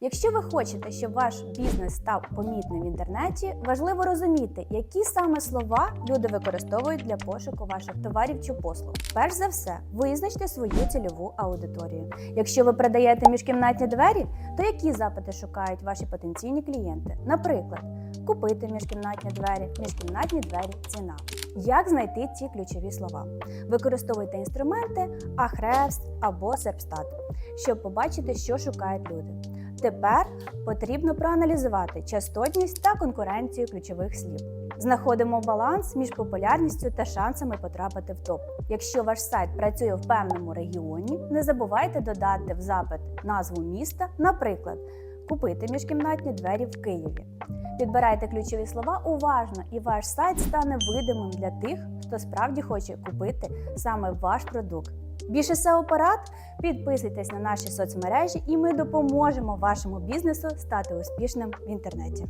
Якщо ви хочете, щоб ваш бізнес став помітним в інтернеті, важливо розуміти, які саме слова люди використовують для пошуку ваших товарів чи послуг. Перш за все, визначте свою цільову аудиторію. Якщо ви продаєте міжкімнатні двері, то які запити шукають ваші потенційні клієнти? Наприклад, купити міжкімнатні двері, міжкімнатні двері, ціна. Як знайти ці ключові слова? Використовуйте інструменти Ahrefs або Serpstat, щоб побачити, що шукають люди. Тепер потрібно проаналізувати частотність та конкуренцію ключових слів. Знаходимо баланс між популярністю та шансами потрапити в топ. Якщо ваш сайт працює в певному регіоні, не забувайте додати в запит назву міста, наприклад, купити міжкімнатні двері в Києві. Підбирайте ключові слова уважно, і ваш сайт стане видимим для тих, хто справді хоче купити саме ваш продукт. Більше seo порад підписуйтесь на наші соцмережі, і ми допоможемо вашому бізнесу стати успішним в інтернеті.